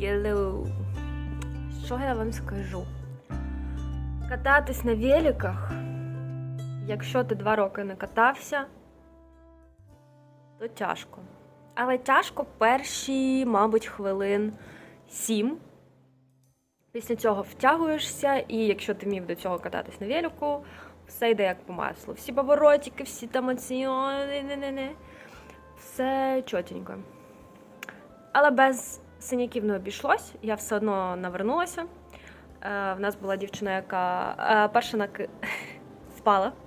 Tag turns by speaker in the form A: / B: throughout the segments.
A: Hello. Що я вам скажу? Кататись на великах, якщо ти два роки не катався, то тяжко. Але тяжко перші, мабуть, хвилин сім. Після цього втягуєшся, і якщо ти вмів до цього кататись на велику, все йде як по маслу. Всі поворотики, всі там оці, не-не-не. Все чотенько. Але без синяків не обійшлось, я все одно навернулася. Е, в нас була дівчина, яка е, перша наки... впала.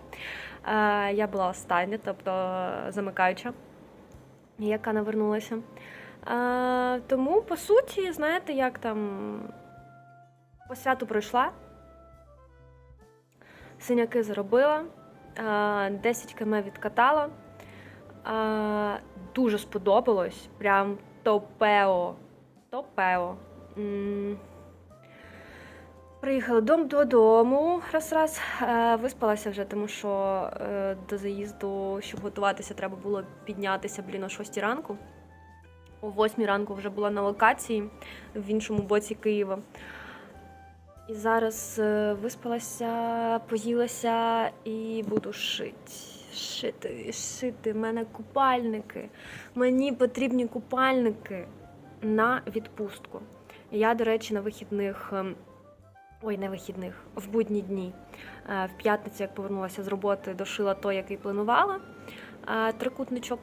A: Е, я була остання, тобто замикаюча, яка навернулася. Тому, по суті, знаєте, як там по святу пройшла, синяки заробила, е, 10 км відкатала. Дуже сподобалось. Прям топео. Топео. М. Приїхала дом додому раз-раз. Е, Виспалася вже, тому що е, до заїзду, щоб готуватися, треба було піднятися блін, о 6 ранку. О 8 ранку вже була на локації в іншому боці Києва. І зараз е, виспалася, поїлася і буду шити. Шити, шити. У мене купальники. Мені потрібні купальники на відпустку. Я, до речі, на вихідних. ем, Ой, не вихідних, в будні дні. Е, В п'ятницю, як повернулася з роботи, дошила той, який планувала. Е, Трикутничок,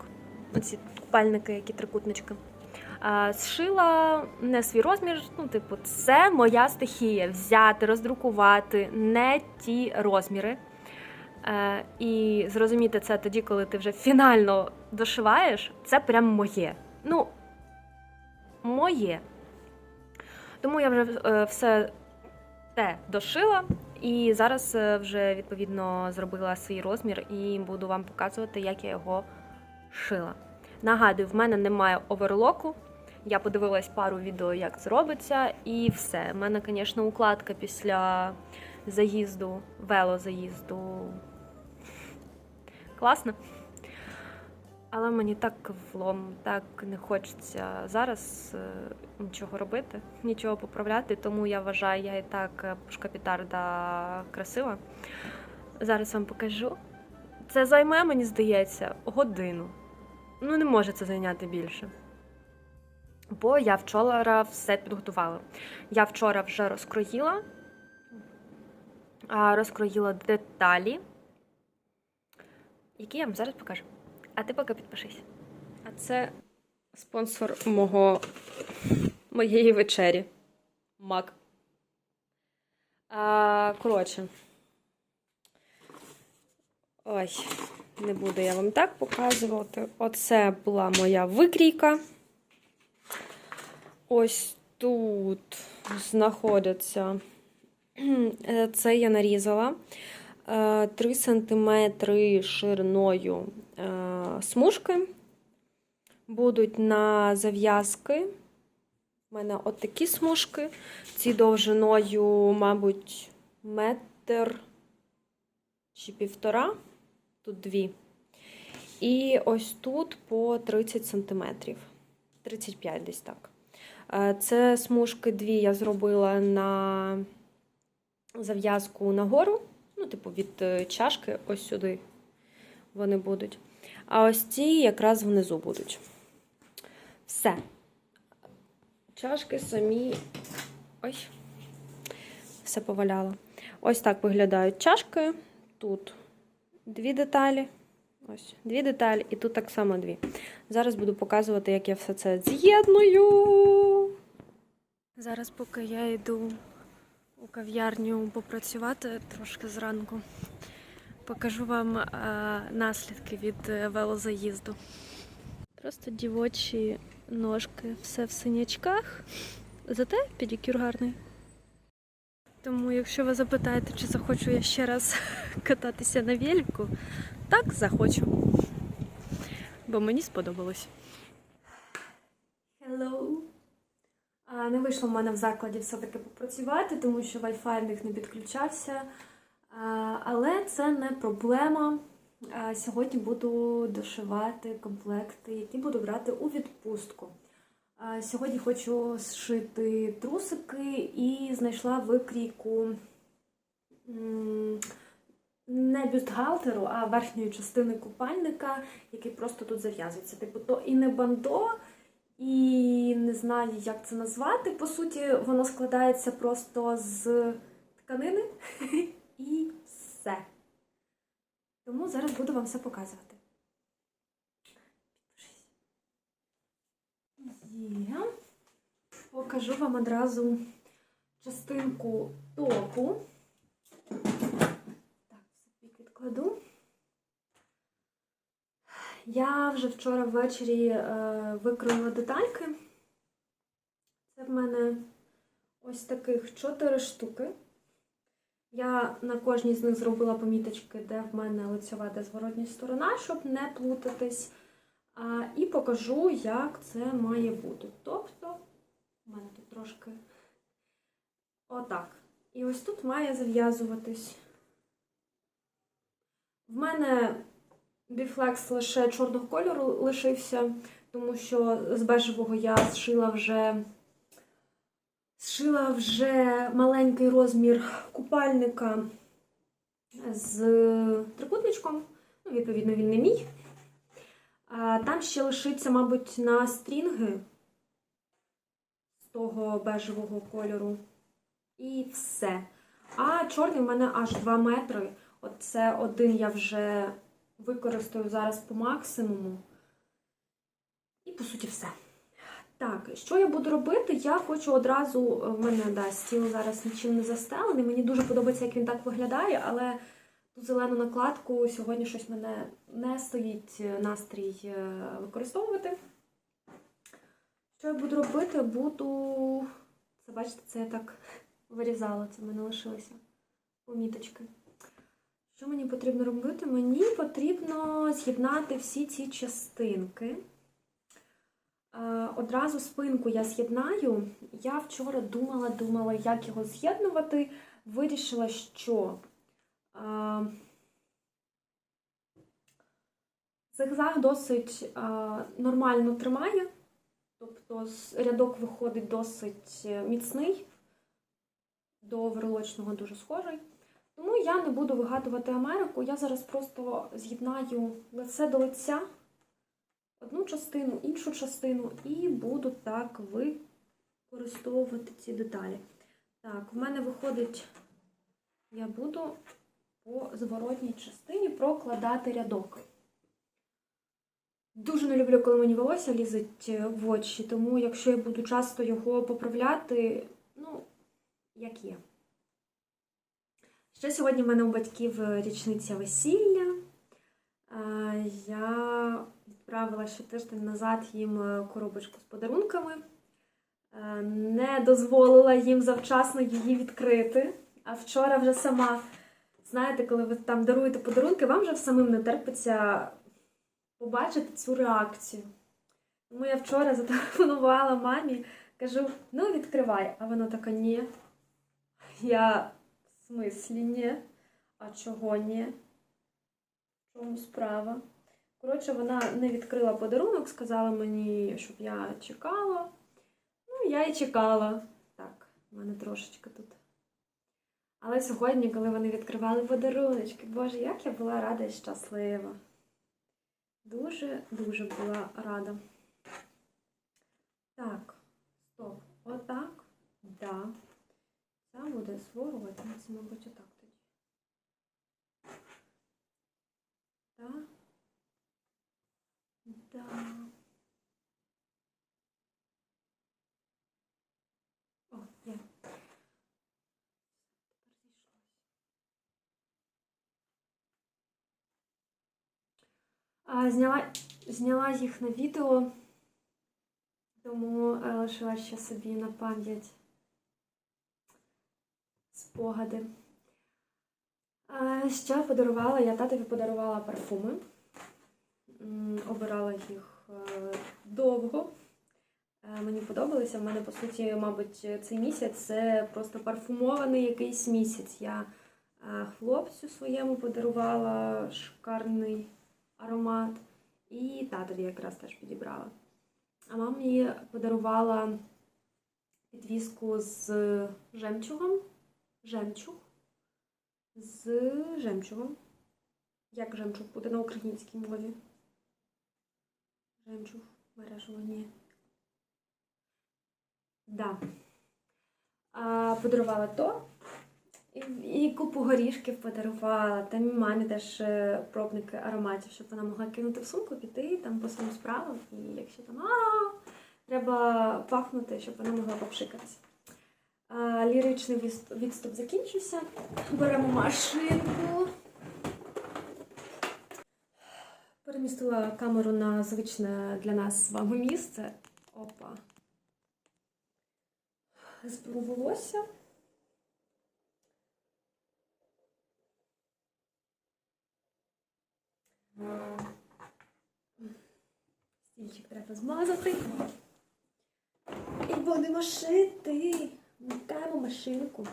A: оці купальники, які трикутнички. Е, Зшила не свій розмір. Ну, типу, це моя стихія. Взяти, роздрукувати не ті розміри. І зрозуміти це тоді, коли ти вже фінально дошиваєш, це прям моє. Ну, моє. Тому я вже е, все те дошила, і зараз е, вже відповідно зробила свій розмір і буду вам показувати, як я його шила. Нагадую, в мене немає оверлоку. Я подивилась пару відео, як це робиться, і все. У мене, звісно, укладка після заїзду, велозаїзду. Класно. Але мені так влом, так не хочеться зараз е, нічого робити, нічого поправляти, тому я вважаю, я і так е, пушкапітарда красива. Зараз вам покажу. Це займе, мені здається, годину. Ну, не може це зайняти більше. Бо я вчора все підготувала. Я вчора вже розкроїла, розкроїла деталі, які я вам зараз покажу. А ти поки підпишись. А це спонсор мого, моєї вечері. Мак. А, коротше. Ой, не буду я вам так показувати. Оце була моя викрійка. Ось тут знаходяться. Е, Це я нарізала. 3 см шириною е, смужки. Будуть на зав'язки. У мене от такі смужки. Ці довжиною, мабуть, метр чи півтора. Тут дві. І ось тут по 30 см. 35 десь так. Е, Це смужки дві я зробила на зав'язку нагору. Ну, типу, від е, чашки ось сюди вони будуть. А ось ці якраз внизу будуть. Все. Чашки самі. Ой, все поваляло. Ось так виглядають чашки. Тут дві деталі. Ось, дві деталі, і тут так само дві. Зараз буду показувати, як я все це з'єдную. Зараз, поки я йду у кав'ярню попрацювати трошки зранку. Покажу вам е, наслідки від е, велозаїзду. Просто дівочі ножки, все в синячках. Зате педикюр гарний. Тому, якщо ви запитаєте, чи захочу я ще раз кататися на велику, так захочу. Бо мені сподобалось. Hello. Не вийшло в мене в закладі все-таки попрацювати, тому що Wi-Fi в них не підключався. Але це не проблема. Сьогодні буду дошивати комплекти, які буду брати у відпустку. Сьогодні хочу зшити трусики і знайшла викрійку не бюстгальтеру, а верхньої частини купальника, який просто тут зав'язується. Типу, то і не бандо, і не знаю, як це назвати. По суті, воно складається просто з тканини і все. Тому зараз буду вам все показувати. Є. Покажу вам одразу частинку топу. Так, собі відкладу. Я вже вчора ввечері е, викроїла детальки. Це в мене ось таких чотири штуки. Я на кожній з них зробила поміточки, де в мене лицьова, де зворотня сторона, щоб не плутатись. І покажу, як це має бути. Тобто, у мене тут трошки отак. І ось тут має зав'язуватись. В мене біфлекс лише чорного кольору лишився, тому що з бежевого я зшила вже зшила вже маленький розмір купальника з трикутничком. Ну, відповідно, він не мій. Там ще лишиться, мабуть, на стрінги з того бежевого кольору. І все. А чорний в мене аж 2 метри. Оце один я вже використаю зараз по максимуму. І, по суті, все. Так, що я буду робити? Я хочу одразу, в мене да, стіл зараз нічим не застелений. Мені дуже подобається, як він так виглядає, але ту зелену накладку сьогодні щось мене не стоїть настрій е, використовувати. Що я буду робити? Буду. Це бачите, це я так вирізала, це в мене лишилися поміточки. Що мені потрібно робити? Мені потрібно з'єднати всі ці частинки. Е, Одразу спинку я з'єднаю. Я вчора думала, думала, як його з'єднувати. Вирішила, що е, зигзаг досить е, нормально тримає, тобто рядок виходить досить міцний, до виролочного дуже схожий. Тому я не буду вигадувати Америку. Я зараз просто з'єднаю лице до лиця одну частину, іншу частину, і буду так використовувати ці деталі. Так, в мене виходить, я буду по зворотній частині прокладати рядок. Дуже не люблю, коли мені волосся лізить в очі, тому якщо я буду часто його поправляти, ну, як є. Ще сьогодні в мене у батьків річниця весілля. Е, Я відправила ще тиждень назад їм е, коробочку з подарунками. Е, Не дозволила їм завчасно її відкрити. А вчора вже сама, знаєте, коли ви там даруєте подарунки, вам вже самим не терпиться побачити цю реакцію. Тому я вчора зателефонувала мамі, кажу: ну відкривай. А вона така, ні. Я в смислі ні. А чого ні? В чому справа? Коротше, вона не відкрила подарунок, сказала мені, щоб я чекала. Ну, я і чекала. Так, в мене трошечки тут. Але сьогодні, коли вони відкривали подаруночки, боже, як я була рада і щаслива. Дуже-дуже була рада. Так, стоп. Отак. Да. Це буде зворотниця, мабуть, отак тоді. Так. Да. О, є. Зняла, зняла їх на відео, тому е, лишила ще собі на пам'ять спогади. Ще подарувала, я татові подарувала парфуми. Обирала їх е, довго. Е, Мені подобалося. В мене, по суті, мабуть, цей місяць це просто парфумований якийсь місяць. Я е, хлопцю своєму подарувала шикарний аромат. І татові якраз теж підібрала. А мамі подарувала підвіску з жемчугом. Жемчуг. З жемчугом. Як жемчуг буде на українській мові? Жемчуг, ні. Да. А, подарувала то. І, і купу горішків подарувала. Там мамі теж е, пробники ароматів, щоб вона могла кинути в сумку, піти там по своїм справам. І якщо там а треба пахнути, щоб вона могла попшикатися. Ліричний відступ закінчився. Беремо машинку. Перемістила камеру на звичне для нас з вами місце. Опа. Зберу. Стільчик треба змазати. І будемо шити. Вмикаємо машинку.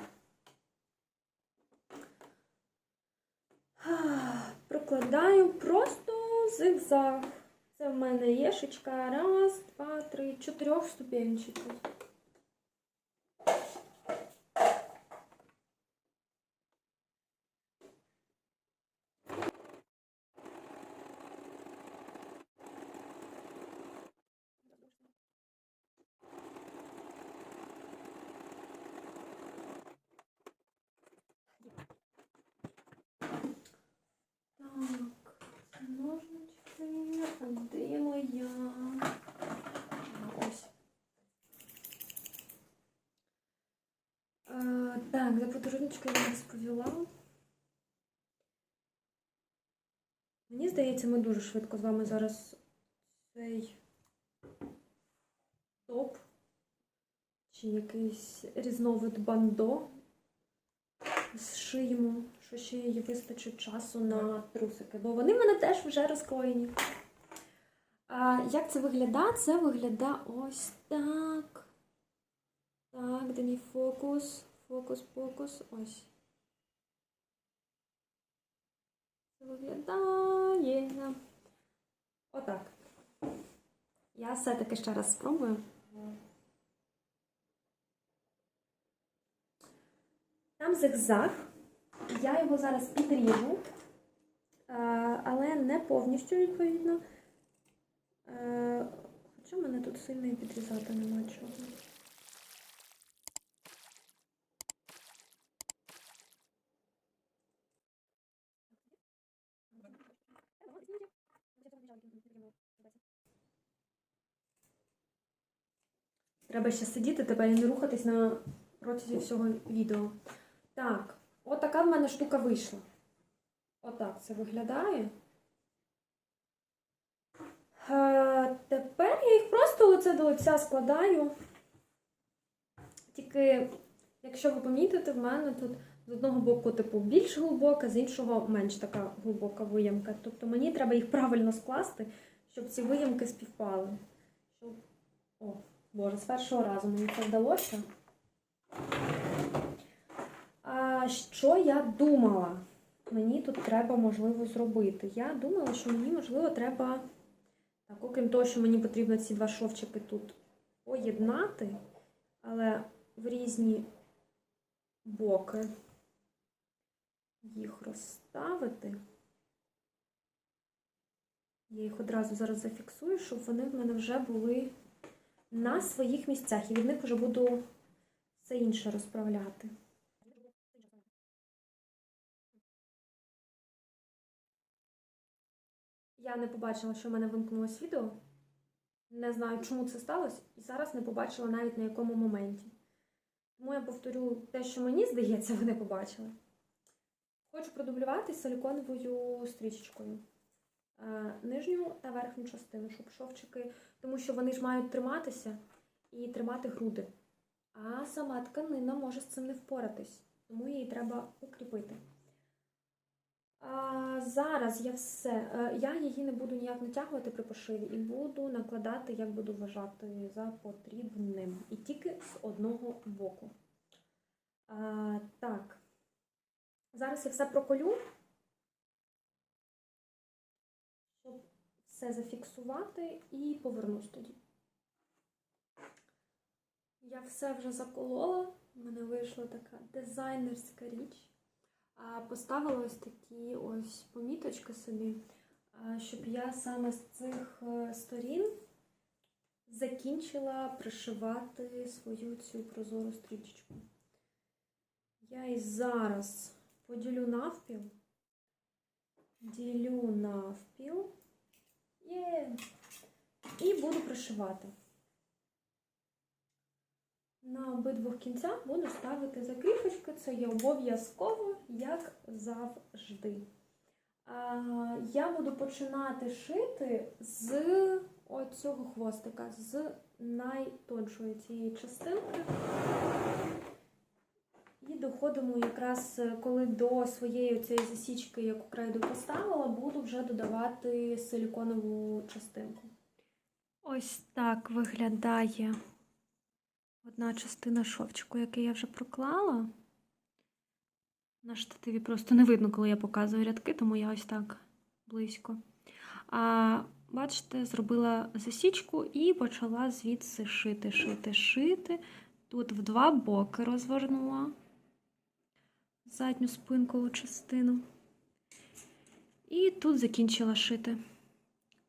A: Прокладаю просто зигзаг. Це в мене єшечка. Раз, два, три, чотирьох ступенчиків. Так, ножнички, подаруночки я розповіла. Мені здається, ми дуже швидко з вами зараз цей топ чи якийсь різновид бандо зшиємо, що ще їй вистачить часу на трусики, бо вони в мене теж вже розкроєні. А, як це виглядає? Це виглядає ось так. Так, де мій фокус. Фокус, фокус. Ось. Це виглядає. Отак. Я все-таки ще раз спробую. Там зигзаг. Я його зараз підріжу, е, але не повністю відповідно. Е, Хоча мене тут сильно і підрізати нема чого. Треба ще сидіти тебе і не рухатись на протязі всього відео. Так, от така в мене штука вийшла. Отак це виглядає. Е, тепер я їх просто лице до лиця складаю. Тільки, якщо ви помітите, в мене тут з одного боку, типу, більш глибока, з іншого менш така глибока виямка. Тобто мені треба їх правильно скласти, щоб ці виямки співпали. О, Боже, з першого разу мені це вдалося. А що я думала? Мені тут треба, можливо, зробити. Я думала, що мені, можливо, треба, так, окрім того, що мені потрібно ці два шовчики тут поєднати, але в різні боки їх розставити. Я їх одразу зараз зафіксую, щоб вони в мене вже були на своїх місцях. І від них вже буду все інше розправляти. Я не побачила, що в мене вимкнулось відео. Не знаю, чому це сталося, і зараз не побачила навіть на якому моменті. Тому я повторю те, що мені здається, ви не побачили. Хочу продублювати силиконовою стрічечкою нижню та верхню частину, щоб шовчики, тому що вони ж мають триматися і тримати груди. А сама тканина може з цим не впоратись, тому її треба укріпити. А, зараз я все, е, я її не буду ніяк натягувати при пошиві і буду накладати, як буду вважати за потрібним. І тільки з одного боку. А, так, зараз я все проколю, все зафіксувати і повернусь тоді.
B: Я все вже заколола. У мене вийшла така дизайнерська річ. Поставила ось такі ось поміточки собі, щоб я саме з цих е, сторін закінчила пришивати свою цю прозору стрічечку. Я і зараз поділю навпіл. Ділю навпіл. Є. І буду пришивати. На обидвох кінцях буду ставити закріпочки. Це є обов'язково, як завжди. Я буду починати шити з оцього хвостика, з найтоншої цієї частинки. Доходимо якраз, е, коли до своєї цієї засічки, яку крайду поставила, буду вже додавати силіконову частинку.
A: Ось так виглядає одна частина шовчику, який я вже проклала. На штативі просто не видно, коли я показую рядки, тому я ось так близько. А бачите, зробила засічку і почала звідси шити, шити, шити. Тут в два боки розвернула задню спинкову частину. І тут закінчила шити.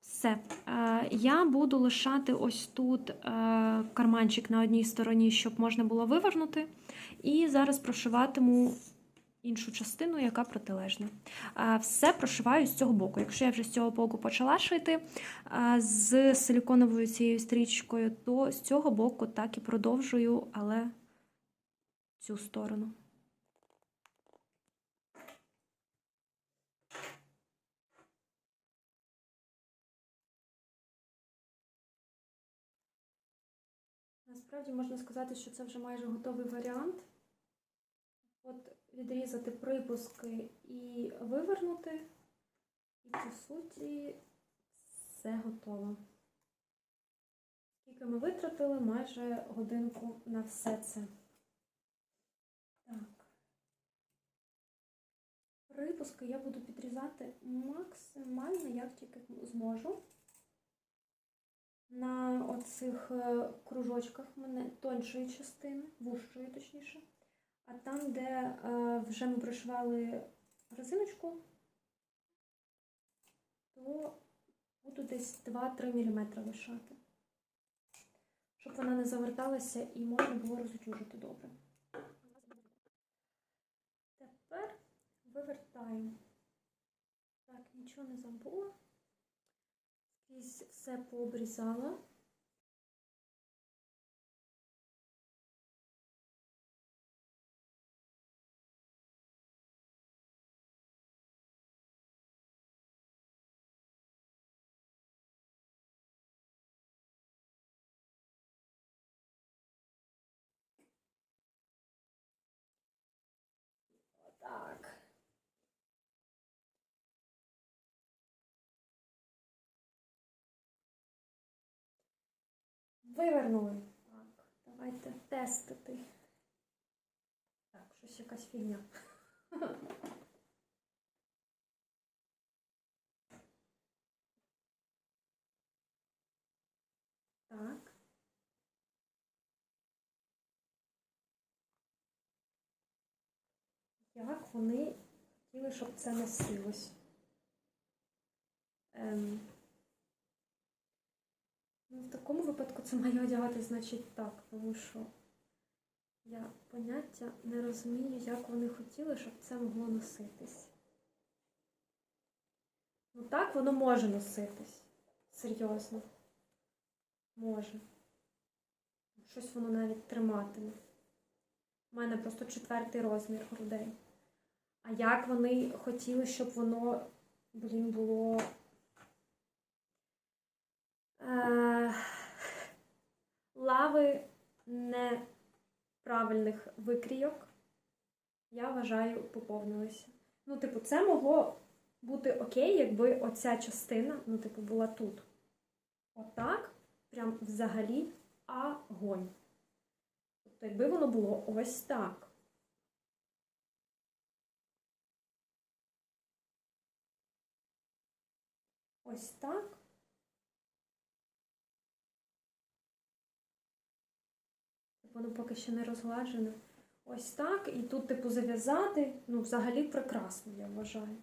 A: Все. Е, Я буду лишати ось тут е, карманчик на одній стороні, щоб можна було вивернути. І зараз прошиватиму іншу частину, яка протилежна. Е, Все прошиваю з цього боку. Якщо я вже з цього боку почала шити з силіконовою цією стрічкою, то з цього боку так і продовжую, але цю сторону.
B: Насправді можна сказати, що це вже майже готовий варіант. От відрізати припуски і вивернути, і по суті все готово. Скільки ми витратили майже годинку на все це. Так. Припуски я буду підрізати максимально, як тільки зможу. На оцих е, кружочках мене тоншої частини, вужчої точніше. А там, де е, вже ми пришивали резиночку, то буду десь 2-3 мм лишати, щоб вона не заверталася і можна було розутюжити добре. Тепер вивертаємо. Так, нічого не забула. Все пообрізала. Вивернули. Так, давайте тестити. Так, щось якась фігня. Так. Як вони хотіли, щоб це носилось? Ем. Ну, в такому випадку це має одягати, значить, так, тому що я поняття не розумію, як вони хотіли, щоб це могло носитись. Ну так воно може носитись. Серйозно. Може. Щось воно навіть триматиме. У мене просто четвертий розмір грудей. А як вони хотіли, щоб воно, блін, було лави неправильних викрійок, я вважаю, поповнилися. Ну, типу, це могло бути окей, якби оця частина, ну, типу, була тут. Отак, прям взагалі агонь. Тобто, якби воно було ось так. Ось так. Воно поки ще не розгладжене. Ось так. І тут, типу, зав'язати, ну, взагалі прекрасно, я вважаю.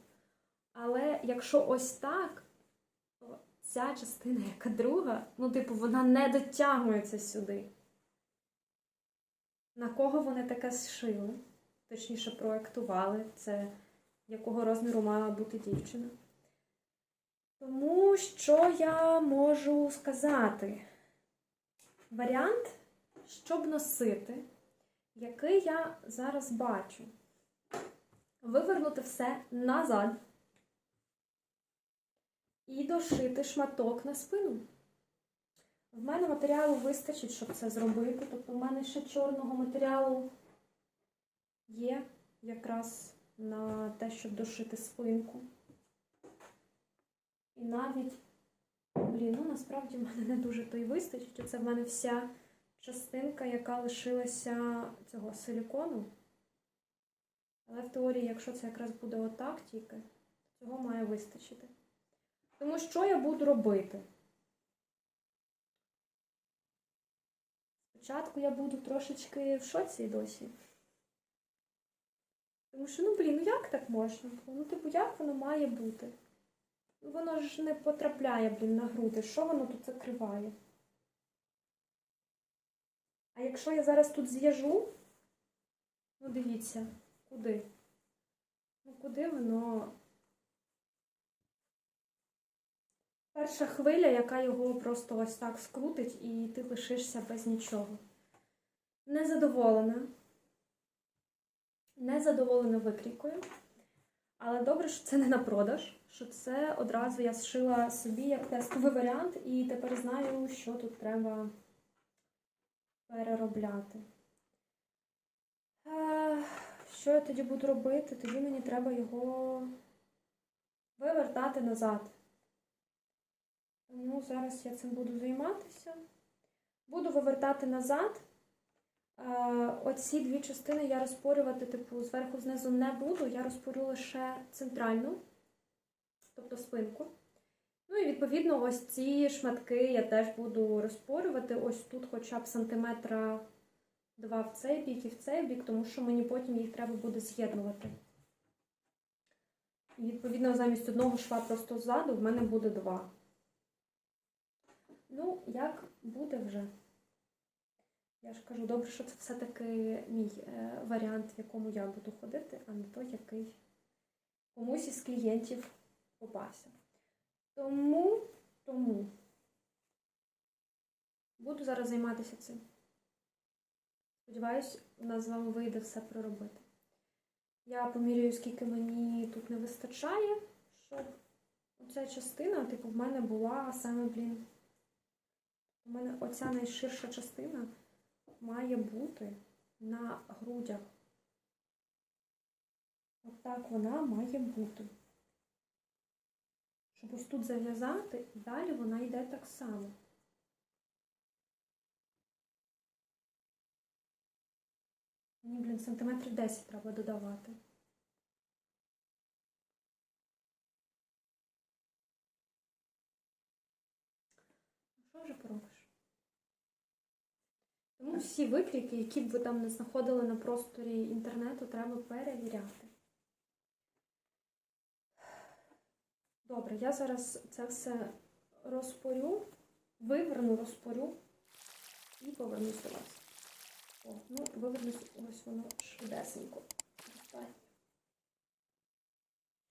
B: Але якщо ось так, то ця частина, яка друга, ну, типу, вона не дотягується сюди. На кого вони таке зшили? Точніше, проектували це, якого розміру мала бути дівчина. Тому що я можу сказати? Варіант, щоб носити, який я зараз бачу. Вивернути все назад і дошити шматок на спину. В мене матеріалу вистачить, щоб це зробити. Тобто, в мене ще чорного матеріалу є якраз на те, щоб дошити спинку. І навіть, блін, ну насправді в мене не дуже то й вистачить. Оце в мене вся частинка, яка лишилася цього силікону. Але в теорії, якщо це якраз буде отак тільки, то цього має вистачити. Тому що я буду робити? Спочатку я буду трошечки в шоці досі. Тому що, ну блін, ну як так можна? Ну, типу, як воно має бути? Ну, Воно ж не потрапляє, блін, на груди. Що воно тут закриває? А якщо я зараз тут з'їжу, ну дивіться, куди? Ну куди воно? Перша хвиля, яка його просто ось так скрутить, і ти лишишся без нічого. Незадоволена. Незадоволена викрійкою. Але добре, що це не на продаж, що це одразу я зшила собі як тестовий варіант, і тепер знаю, що тут треба переробляти. Що я тоді буду робити? Тоді мені треба його вивертати назад. Тому зараз я цим буду займатися. Буду вивертати назад. Е, Оці дві частини я розпорювати, типу, зверху знизу не буду. Я розпорю лише центральну, тобто спинку. Ну і відповідно, ось ці шматки я теж буду розпорювати. Ось тут хоча б сантиметра два в цей бік і в цей бік, тому що мені потім їх треба буде з'єднувати. І відповідно, замість одного шва просто ззаду в мене буде два. Ну, як буде вже. Я ж кажу, добре, що це все-таки мій е, варіант, в якому я буду ходити, а не той, який комусь із клієнтів попався. Тому, тому буду зараз займатися цим. Сподіваюсь, у нас з вами вийде все проробити. Я поміряю, скільки мені тут не вистачає, щоб оця частина, типу, в мене була саме, блін. У мене оця найширша частина має бути на грудях. Отак вона має бути. Щоб ось тут зав'язати, і далі вона йде так само. Мені, блін, сантиметрів 10 треба додавати. Ну, Що вже поробиш? Тому всі викрійки, які б ви там не знаходили на просторі інтернету, треба перевіряти. Добре, я зараз це все розпорю, виверну, розпорю і повернусь до вас. О, ну, вивернусь ось воно швидесенько.